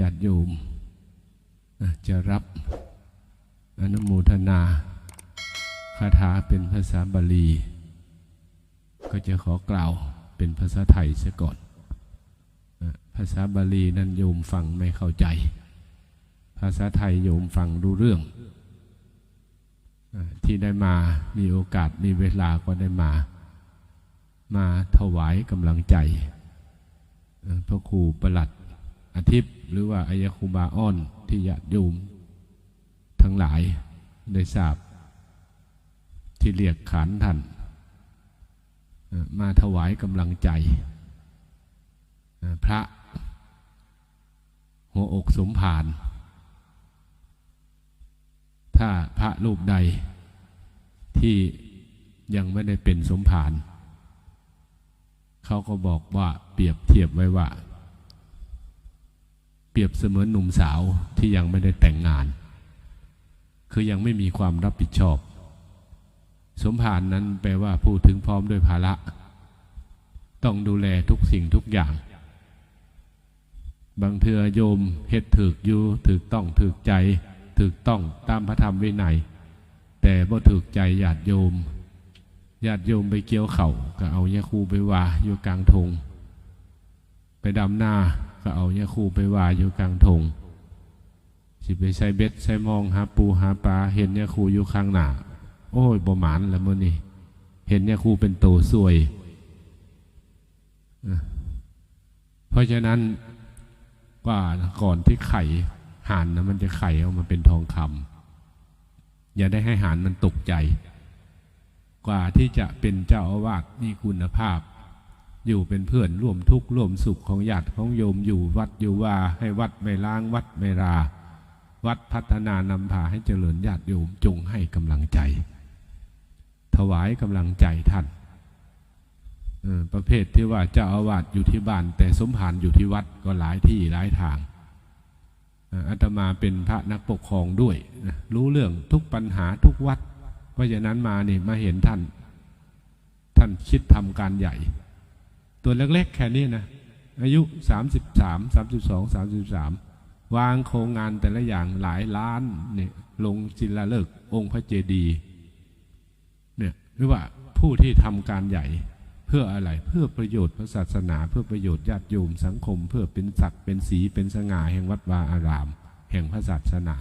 ญาติโยมจะรับอนุโมทนาคาถาเป็นภาษาบาลี ก็จะขอกล่าวเป็นภาษาไทยเสียก่อน ภาษาบาลีนั้นโยมฟังไม่เข้าใจ ภาษาไทยโยมฟังรู้เรื่อง ที่ได้มามีโอกาสมีเวลาก็ได้มา มาถวายกำลังใจ พระครูประหลัด อาทิตย์หรือว่าอายคูบาอ้อนที่ญาติโยมทั้งหลายได้ทราบ ที่เรียกขานท่านมาถวายกำลังใจ พระหัวอกสมภารถ้าพระรูปใดที่ยังไม่ได้เป็นสมภารเขาก็บอกว่าเปรียบเทียบไว้ว่า รียบเสมือนหนุ่มสาวที่ยังไม่ได้แต่งงาน คือยังไม่มีความรับผิดชอบ สมภารนั้นแปลว่าผู้ถึงพร้อมด้วยภาระ ต้องดูแลทุกสิ่งทุกอย่าง บางเทือโยมเฮ็ดถึกอยู่ถึกต้องถึกใจถึกต้องตามพระธรรมวินัยแต่บ่ถึกใจญาติโยมญาติโยมไปเกี่ยวเข่าก็เอายาคูไปว่าอยู่กลางทงไปดำหน้า ก็เอายาคูไปว่าอยู่กลางทงสิไปใส่เบ็ดใส่มองหาปูหาปลาเห็นยาคูอยู่ข้างหน้าโอ้ยบ่หมานแล้วมื้อนี้เห็นยาคูเป็นโตสวย เพราะฉะนั้นว่าก่อนที่ไข่ห่านนะมันจะไข่ออกมาเป็นทองคำอย่าได้ให้ห่านมันตกใจ กว่าที่จะเป็นเจ้าอาวาสมีคุณภาพ อยู่เป็นเพื่อนร่วมทุกข์ร่วมสุขของญาติของโยมอยู่วัดอยู่ว่าให้วัดไม่ล้างวัดไม่รา วัดพัฒนานำพาให้เจริญญาติโยมจงให้กำลังใจ ถวายกำลังใจท่านประเภทที่ว่าเจ้าอาวาสอยู่ที่บ้าน แต่สมภารอยู่ที่วัดก็หลายที่หลายทางอาตมาเป็นพระนักปกครองด้วย รู้เรื่องทุกปัญหาทุกวัด เพราะฉะนั้นมานี่มาเห็นท่าน ท่านคิดทำการใหญ่ ตัวเล็กๆแค่นี้นะอายุสามสิบสามสามสิบสองสามสิบสามวางโครงงานแต่ละอย่างหลายล้านเนี่ยลงจิลาเลิกองค์พระเจดีย์เนี่ยหรือว่าผู้ที่ทำการใหญ่เพื่ออะไรเพื่อประโยชน์พระศาสนา เพื่อประโยชน์ญาติโยมสังคม เพื่อเป็นศักดิ์เป็นสีเป็นสง่าแห่งวัดวาอาราม แห่งพระศาสนา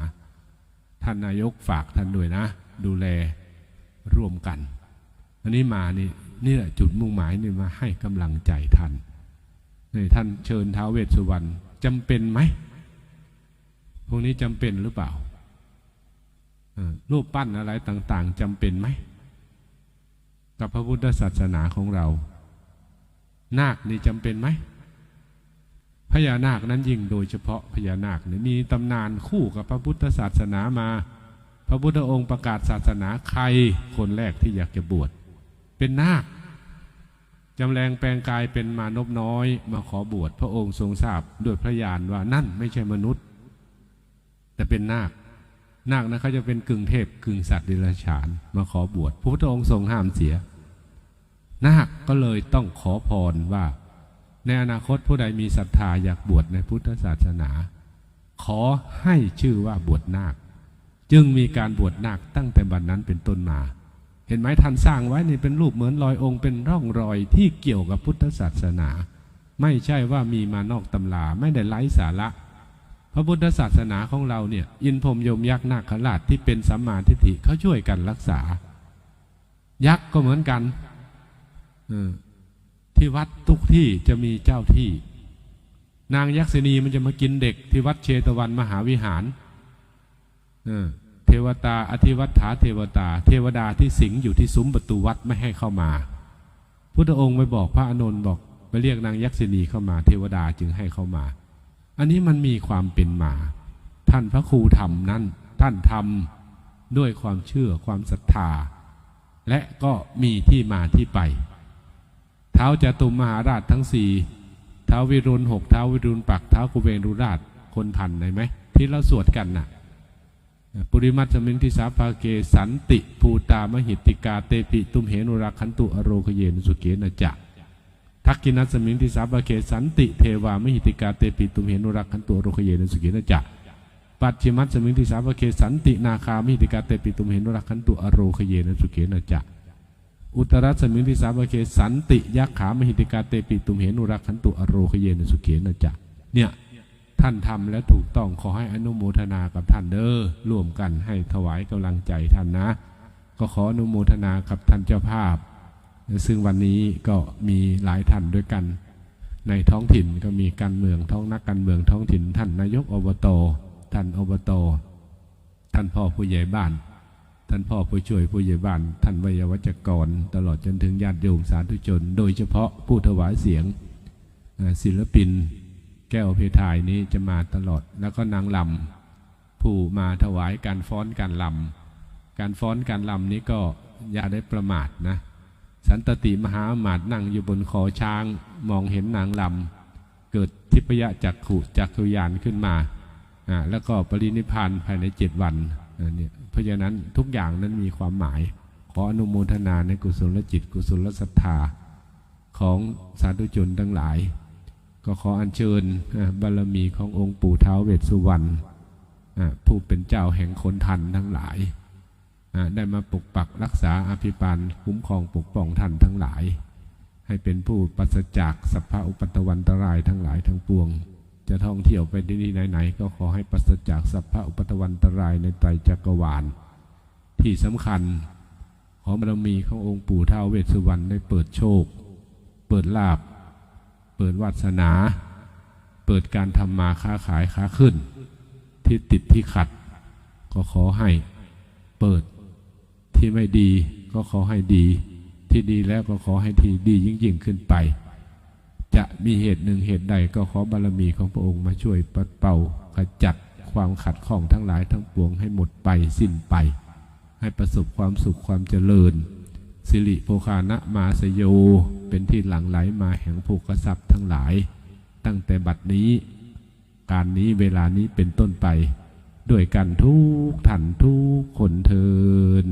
ท่านนายกฝากท่านด้วยนะ ดูแลร่วมกัน อันนี้มานี่ นี่แหละจุดมุ่งหมายนี่มาให้กำลังใจท่านในท่านเชิญท้าวเวสสุวรรณจำเป็นไหมพวกนี้จำเป็นหรือเปล่ารูปปั้นอะไรต่าง ๆจำเป็นไหมกับพระพุทธศาสนาของเรา นาคนี่จำเป็นไหมพญานาคนั้นยิ่งโดยเฉพาะพญานาคนี่มีตำนานคู่กับพระพุทธศาสนามา พระพุทธองค์ประกาศศาสนาใครคนแรกที่อยากจะบวช เป็นนาคจำแรงแปลงกายเป็นมานพน้อย มาขอบวชพระองค์ทรงทราบด้วยพระญาณว่านั่นไม่ใช่มนุษย์ แต่เป็นนาค นาคนะเขาจะเป็นกึ่งเทพกึ่งสัตว์ดิลฉาน มาขอบวชพระพุทธองค์ทรงห้ามเสีย นาคก็เลยต้องขอพรว่า ในอนาคตผู้ใดมีศรัทธาอยากบวชในพุทธศาสนา ขอให้ชื่อว่าบวชนาค จึงมีการบวชนาคตั้งแต่บัดนนั้นเป็นต้นมา เห็นไหมท่านสร้างไว้นี่เป็นรูปเหมือนรอยองค์เป็นร่องรอยที่เกี่ยวกับพุทธศาสนา ไม่ใช่ว่ามีมานอกตำราไม่ได้ไร้สาระ พระพุทธศาสนาของเราเนี่ย อินพรมยมยักษ์นาคราชที่เป็นสัมมาทิฏฐิเขาช่วยกันรักษา ยักษ์ก็เหมือนกันที่วัดทุกที่จะมีเจ้าที่ นางยักษินีมันจะมากินเด็กที่วัดเชตวันมหาวิหาร เเทวตาอธิวัตถาเทวตา เทวดาที่สิงอยู่ที่ซุ้มประตูวัดไม่ให้เข้ามา พุทธองค์ไปบอกพระอนุนบอกไปเรียกนางยักษินีเข้ามา เทวดาจึงให้เข้ามา อันนี้มันมีความเป็นมา ท่านพระครูทำนั้นท่านทำด้วยความเชื่อความศรัทธา และก็มีที่มาที่ไป เท้าจตุมมหาราชทั้งสี่เท้าวิรุณหกเท้าวิรุณปักเท้ากุเบรุราชคนพันไหนไหมที่เราสวดกันน่ะ ปุริมัตสมิงทิสาภาเกสันติภูตามหิติกาเตปิตุมเหนุราคันตุอโรคเยนสุเกนจะทักกินัสมิงทิสาบะเคสันติเทวามหิติกาเตปิตุมเหนุรักขันตัวโรคเยนสุเกินจะปัจฉิมัตสมิงทิสาบะเคสันตินาคามหิติกาเตปิตุมเหนุรักขันตัวอโรคเยนสุเกินจะอุตรัสมิงทิสาบะเคสันติยักขามหิติกาเตปิตุมเหนุรักขันตุอโรคเยนสุเขนจะเนี่ย ท่านทำและถูกต้องขอให้อนุโมทนากับท่านเด้อร่วมกันให้ถวายกำลังใจท่านนะ ก็ขออนุโมทนากับท่านเจ้าภาพ ซึ่งวันนี้ก็มีหลายท่านด้วยกัน ในท้องถิ่นก็มีการเมืองท้องนักการเมืองท้องถิ่น ท่านนายกอบตท่านอบตท่านพ่อผู้ใหญ่บ้าน ท่านพ่อผู้ช่วยผู้ใหญ่บ้าน ท่านวิยวัจกร ตลอดจนถึงญาติโยมสาธุชน โดยเฉพาะผู้ถวายเสียงศิลปิน แก้วเพทายนี้จะมาตลอด แล้วก็นางลำผู้มาถวายการฟ้อนการลำการฟ้อนการลำนี้ก็อย่าได้ประมาทนะ สันตติมหาอมาตย์นั่งอยู่บนคอช้าง มองเห็นนางลำเกิดทิพยจักขุจักขุยานขึ้นมาอ่าแล้วก็ปรินิพานภายในเจ็ดวันอ่าเนี่ยเพราะฉะนั้นทุกอย่างนั้นมีความหมาย ขออนุโมทนาในกุศลจิตกุศลศรัทธาของสาธุชนทั้งหลาย ก็ขออัญเชิญบารมีขององค์ปู่เท้าเวสสุวรรณผู้เป็นเจ้าแห่งคนทันทั้งหลาย ได้มาปกปักรักษาอภิบาลคุ้มครองปกป้องท่านทั้งหลาย ให้เป็นผู้ปราศจากสัพพะอุปัตตวันตรายทั้งหลายทั้งปวง จะท่องเที่ยวไปที่ไหนๆก็ขอให้ปราศจากสัพพะอุปัตตวันตรายในไตรจักรวาล ที่สำคัญขอบารมีขององค์ปู่เท้าเวสสุวรรณได้เปิดโชค เปิดลาบ เปิดวาสนา เปิดการทำมาค้าขายค้าขึ้น ที่ติดที่ขัด ก็ขอให้เปิดที่ไม่ดีก็ขอให้ดี ที่ดีแล้วก็ขอให้ที่ดียิ่งยิ่งขึ้นไป จะมีเหตุหนึ่งเหตุใดก็ขอบารมีของพระองค์มาช่วยปัดเป่าขจัดความขัดข้องทั้งหลายทั้งปวงให้หมดไปสิ้นไป ให้ประสบความสุขความเจริญ สิริโภคานะมาสโย เป็นที่หลั่งไหลมาแห่งภูกทรัพย์ทั้งหลาย ตั้งแต่บัดนี้ การนี้เวลานี้เป็นต้นไป ด้วยกันทุกท่านทุกคนเทิน